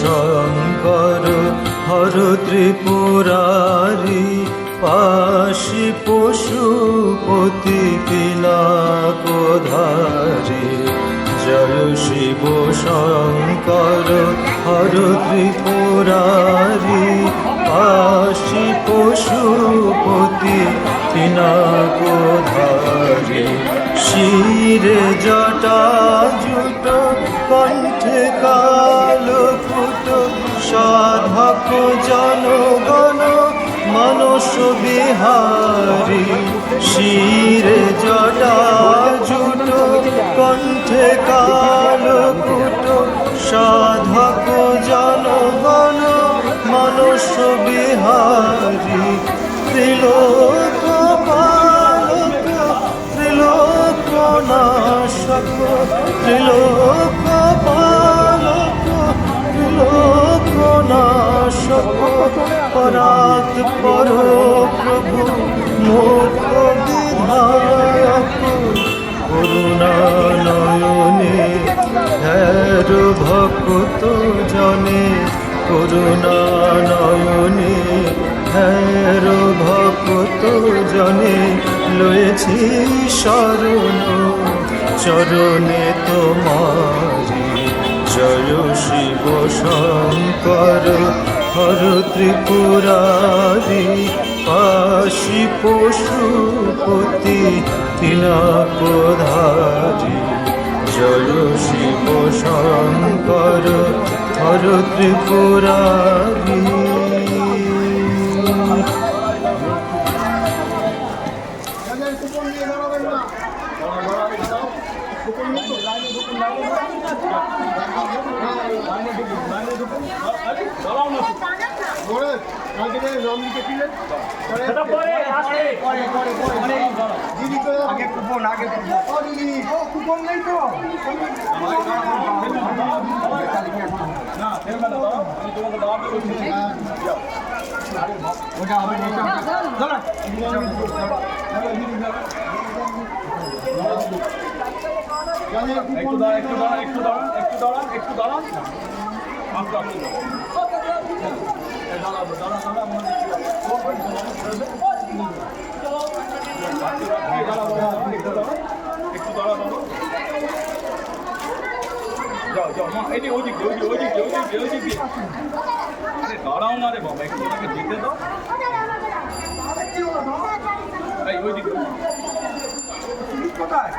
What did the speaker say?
শঙ্কর, হর ত্রিপুরারি, পাশি পশুপতি পিনাকোধারি জয় শিব শঙ্কর, হর ত্রিপুরারি, পাশি পশুপতি পিনাকোধারি শিরে জুট বিহারী, শিরে জটা জুট, কণ্ঠে কালো ফুট সাধক জনগণ মানস বিহারী। ত্রিলোক পালক ত্রিলোক নাশক, ত্রিলোক পালক ত্রিলোক নাশক। পরাত পর প্রভু বিধায়ক করুণা নয়নে হ্যার ভক্ত জনে, করুণা নয়নে হ্যার ভক্ত জনে, লয়েছি শরণ, চরণে তোমারি জয় শিব শঙ্কর, হর ত্রিপুরারি পাশি পশুপতি তিনাকোধারি জয় শিব শঙ্কর, হর ত্রিপুরারি কুপন নিয়ে আগে কুপন আগে কুপন নেই তো ওটা হবে একটু দাঁড়ান একটু দাঁড়ান একটু দাঁড়ান একটু দাঁড়ান একটু দাঁড়ান আপনি আপনি দাঁড়াবো দাঁড়ান আমাদের একটু দাঁড়ান একটু দাঁড়াবো যাও যাও মা এই ওদিক ওদিক ওদিক ওদিক ওদিক আরে দাঁড়াও কোথায়?